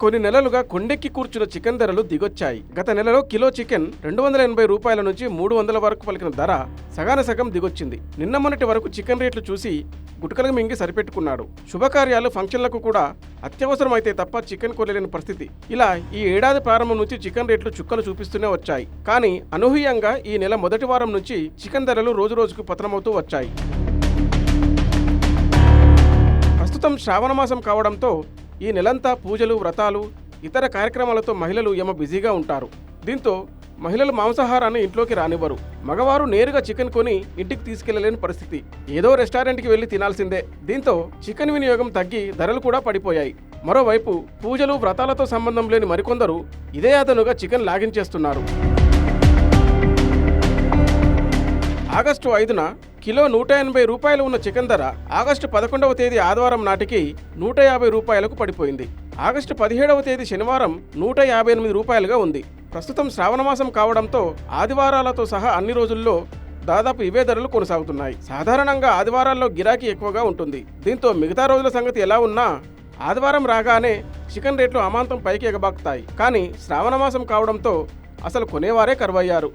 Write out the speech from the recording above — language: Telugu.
కొన్ని నెలలుగా కొండెక్కి కూర్చున్న చికెన్ ధరలు దిగొచ్చాయి. గత నెలలో కిలో చికెన్ రెండు వందల ఎనభై రూపాయల నుంచి మూడు వందల వరకు పలికిన ధర సగాన సగం దిగొచ్చింది. నిన్న మొన్నటి వరకు చికెన్ రేట్లు చూసి గుటకలకు మింగి సరిపెట్టుకున్నాడు. శుభకార్యాలు ఫంక్షన్లకు కూడా అత్యవసరమైతే తప్ప చికెన్ కొనలేని పరిస్థితి. ఇలా ఈ ఏడాది ప్రారంభం నుంచి చికెన్ రేట్లు చుక్కలు చూపిస్తూనే వచ్చాయి. కానీ అనూహ్యంగా ఈ నెల మొదటి వారం నుంచి చికెన్ ధరలు రోజు రోజుకు పతనమవుతూ వచ్చాయి. ప్రస్తుతం శ్రావణ మాసం కావడంతో ఈ నెలంతా పూజలు వ్రతాలు ఇతర కార్యక్రమాలతో మహిళలు యమ బిజీగా ఉంటారు. దీంతో మహిళలు మాంసాహారాన్ని ఇంట్లోకి రానివ్వరు. మగవారు నేరుగా చికెన్ కొని ఇంటికి తీసుకెళ్ళలేని పరిస్థితి. ఏదో రెస్టారెంట్కి వెళ్ళి తినాల్సిందే. దీంతో చికెన్ వినియోగం తగ్గి ధరలు కూడా పడిపోయాయి. మరోవైపు పూజలు వ్రతాలతో సంబంధం లేని మరికొందరు ఇదే అదనుగా చికెన్ లాగించేస్తున్నారు. ఆగస్టు ఐదున కిలో నూట ఎనభై రూపాయలు ఉన్న చికెన్ ధర ఆగస్టు పదకొండవ తేదీ ఆదివారం నాటికి నూట యాభై రూపాయలకు పడిపోయింది. ఆగస్టు పదిహేడవ తేదీ శనివారం నూట యాభై ఎనిమిది రూపాయలుగా ఉంది. ప్రస్తుతం శ్రావణమాసం కావడంతో ఆదివారాలతో సహా అన్ని రోజుల్లో దాదాపు ఇవే ధరలు కొనసాగుతున్నాయి. సాధారణంగా ఆదివారాల్లో గిరాకీ ఎక్కువగా ఉంటుంది. దీంతో మిగతా రోజుల సంగతి ఎలా ఉన్నా ఆదివారం రాగానే చికెన్ రేట్లు అమాంతం పైకి ఎగబాకుతాయి. కానీ శ్రావణమాసం కావడంతో అసలు కొనేవారే కరువయ్యారు.